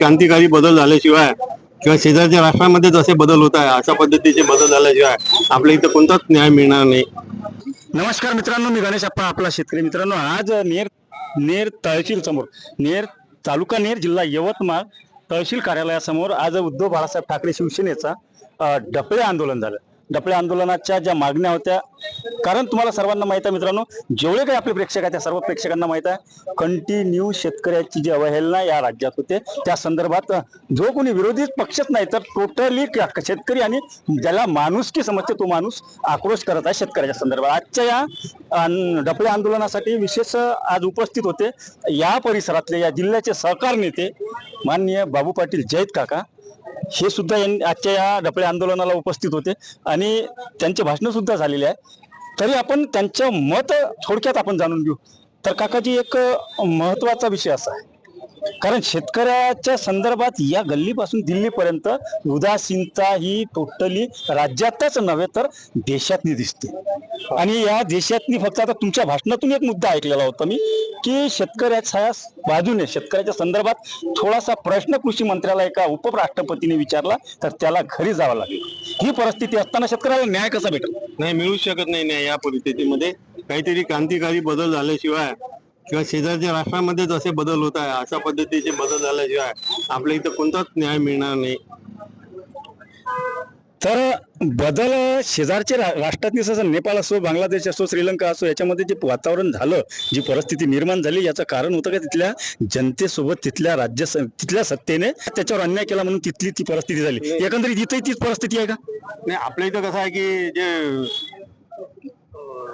क्रांतिकारी बदल झाल्याशिवाय किंवा शेजारच्या राष्ट्रामध्ये जसे बदल होत आहे अशा पद्धतीचे बदल झाल्याशिवाय आपल्या इथं कोणताच न्याय मिळणार नाही. नमस्कार मित्रांनो मी गणेश अप्पा आपला शेतकरी मित्रांनो. आज नेर नेर तहसील समोर नेर तालुका नेर जिल्हा यवतमाळ तहसील कार्यालयासमोर आज उद्धव बाळासाहेब ठाकरे शिवसेनेचा अ, डफळे आंदोलन झालं. डफळे आंदोलनाच्या ज्या मागण्या होत्या कारण तुम्हाला सर्वांना माहीत आहे मित्रांनो जेवढे काही आपले प्रेक्षक आहेत त्या सर्व प्रेक्षकांना माहीत आहे कंटिन्यू शेतकऱ्याची जी अवहेलना या राज्यात होते. त्या संदर्भात जो कोणी विरोधी पक्षच नाही तर टोटली शेतकरी आणि ज्याला माणुसकी समजते तो माणूस आक्रोश करत आहे शेतकऱ्याच्या संदर्भात. आजच्या या अन- आंदोलनासाठी विशेष आज उपस्थित होते या परिसरातले या जिल्ह्याचे सहकार नेते माननीय बाबू पाटील जैत काका हे सुद्धा यांनी आजच्या या डफळे आंदोलनाला उपस्थित होते आणि त्यांचे भाषण सुद्धा झालेले आहे. तरी आपण त्यांचं मत थोडक्यात आपण जाणून घेऊ. तर काकाजी एक महत्त्वाचा विषय असा आहे. कारण शेतकऱ्याच्या संदर्भात या गल्लीपासून दिल्लीपर्यंत उदासीनता ही टोटली राज्यातच नव्हे तर देशातनी दिसते. आणि या देशातनी फक्त आता तुमच्या भाषणातून एक मुद्दा ऐकलेला होता मी की शेतकऱ्याच्या बाजूने शेतकऱ्याच्या संदर्भात थोडासा प्रश्न कृषी मंत्र्याला एका उपराष्ट्रपतीने विचारला तर त्याला घरी जावं लागेल. ही परिस्थिती असताना शेतकऱ्याला न्याय कसा भेटेल? नाही मिळू शकत नाही न्याय या परिस्थितीमध्ये. काहीतरी क्रांतिकारी बदल झाल्याशिवाय किंवा शेजारच्या राष्ट्रामध्ये जसे बदल होत आहे अशा पद्धतीचे बदल झाल्याशिवाय आपल्या इथं कोणताच न्याय मिळणार नाही. तर बदल शेजारचे रा- राष्ट्रातले जसं नेपाळ असो बांगलादेश असो श्रीलंका असो याच्यामध्ये जे वातावरण झालं जी परिस्थिती निर्माण झाली याचं कारण होतं का तिथल्या जनतेसोबत तिथल्या राज्य तिथल्या सत्तेने त्याच्यावर अन्याय केला म्हणून तिथली ती परिस्थिती झाली. एकंदरीत इथेही तीच परिस्थिती आहे का? नाही आपल्या इथं कसं आहे की जे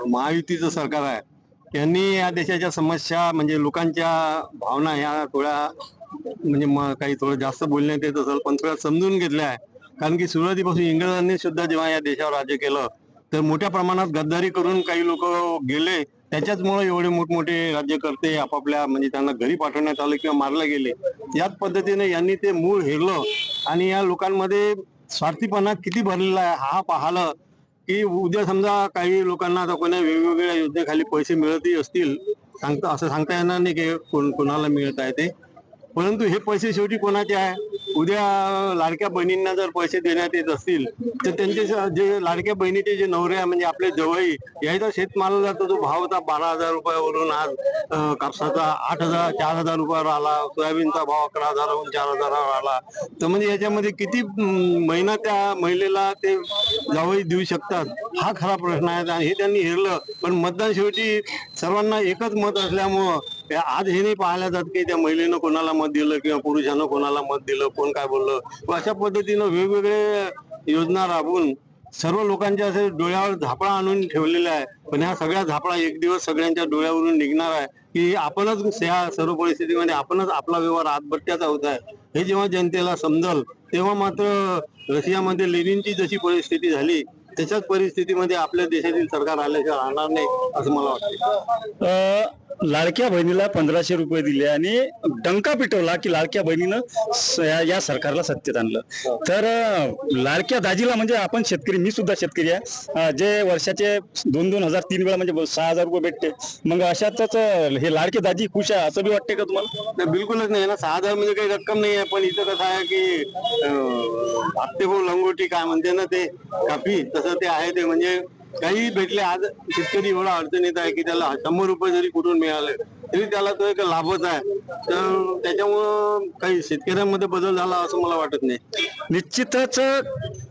महायुतीचं सरकार आहे यांनी या देशाच्या समस्या म्हणजे लोकांच्या भावना ह्या थोड्या म्हणजे काही थोडं जास्त बोलण्यात येत असेल पण थोड्या समजून घेतल्या आहे. कारण की सुरुवातीपासून इंग्रजांनी सुद्धा जेव्हा या देशावर राज्य केलं तर मोठ्या प्रमाणात गद्दारी करून काही लोक गेले. त्याच्याचमुळे एवढे मोठमोठे राज्यकर्ते आपापल्या म्हणजे त्यांना घरी पाठवण्यात आलं किंवा मारले गेले. याच पद्धतीने यांनी ते मूळ हेरलं. आणि या लोकांमध्ये स्वार्थीपणा किती भरलेला आहे हा पाहिलं की उद्या समजा काही लोकांना आता कोणा वेगवेगळ्या योजनेखाली पैसे मिळतही असतील सांगता असं सांगता येणार नाही की कोण कोणाला मिळत आहे ते. परंतु हे पैसे शेवटी कोणाचे आहे? उद्या लाडक्या बहिणींना जर पैसे देण्यात येत असतील तर त्यांचे जे लाडक्या बहिणीचे जे नवरे आहे म्हणजे आपले जवळी याचा शेतमालाचा जातो जो भाव होता बारा हजार रुपयावरून आज कापसाचा आठ हजार चार हजार रुपयावर आला सोयाबीनचा भाव अकरा हजारावरून चार हजारावर आला. तर म्हणजे याच्यामध्ये किती महिना त्या महिलेला ते जावई देऊ शकतात? हा खरा प्रश्न आहे आणि हे त्यांनी हेरलं. पण मतदान शेवटी सर्वांना एकच मत असल्यामुळं त्या आज हे नाही पाहायला जात की त्या महिलेनं कोणाला मत दिलं किंवा पुरुषानं कोणाला मत दिलं कोण काय बोललं? अशा पद्धतीनं वेगवेगळे योजना राबवून सर्व लोकांच्या असे डोळ्यावर झापळा आणून ठेवलेला आहे. पण ह्या सगळ्या झापळा एक दिवस सगळ्यांच्या डोळ्यावरून निघणार आहे की आपणच या सर्व परिस्थितीमध्ये आपणच आपला व्यवहार आतबट्ट्याचा होत आहे. हे जेव्हा जनतेला समजल तेव्हा मात्र रशियामध्ये लेनिनची जशी परिस्थिती झाली त्याच्याच परिस्थितीमध्ये आपल्या देशातील सरकार आल्याशिवाय राहणार नाही असं मला वाटतं लाडक्या बहिणीला पंधराशे रुपये दिले आणि डंका पिटवला की लाडक्या बहिणीनं या- सरकारला सत्तेत आणलं. तर लाडक्या दाजीला म्हणजे आपण शेतकरी मी सुद्धा शेतकरी आहे. जे वर्षाचे दोन दोन हजार तीन वेळा म्हणजे सहा हजार रुपये भेटते मग अशातच हे लाडके दाजी खुश आहे असं बी वाटते का तुम्हाला? बिलकुलच नाही ना सहा हजार म्हणजे काही रक्कम नाही आहे पण इथं कसं आहे की भाऊ लंगोटी काय म्हणते ना ते काफी तसं ते आहे ते. म्हणजे काही भेटले आज शेतकरी एवढा अडचणीत आहे की त्याला शंभर रुपये जरी कुठून मिळाले तरी त्याला तो एक लाभच आहे. तर त्याच्यामुळं काही शेतकऱ्यांमध्ये बदल झाला असं मला वाटत नाही. निश्चितच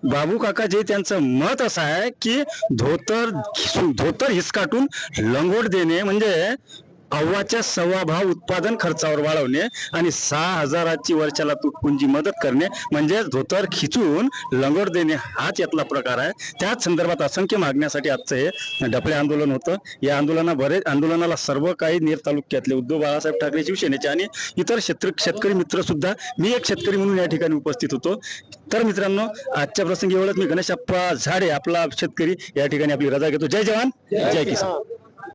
बाबू काका जे त्यांचं मत असं आहे की धोतर धोतर हिसकाटून लंगोट देणे म्हणजे अव्वाच्या सव्वा भाव उत्पादन खर्चावर वाढवणे आणि सहा हजाराची वर्षाला तुटपुंजी मदत करणे म्हणजे धोतर खिचून लंगोट देणे हाच यातला प्रकार आहे. त्याच संदर्भात असंख्य मागण्यासाठी आजचं हे डफळे आंदोलन होतं. या आंदोलना बरेच आंदोलनाला सर्व काही नेर तालुक्यातले उद्धव बाळासाहेब ठाकरे शिवसेनेचे आणि इतर शेत्र शेतकरी मित्र सुद्धा मी एक शेतकरी म्हणून या ठिकाणी उपस्थित होतो. तर मित्रांनो आजच्या प्रसंगी एवढंच. मी गणेश झाडे आपला शेतकरी या ठिकाणी आपली रजा घेतो. जय जवान जय किसान.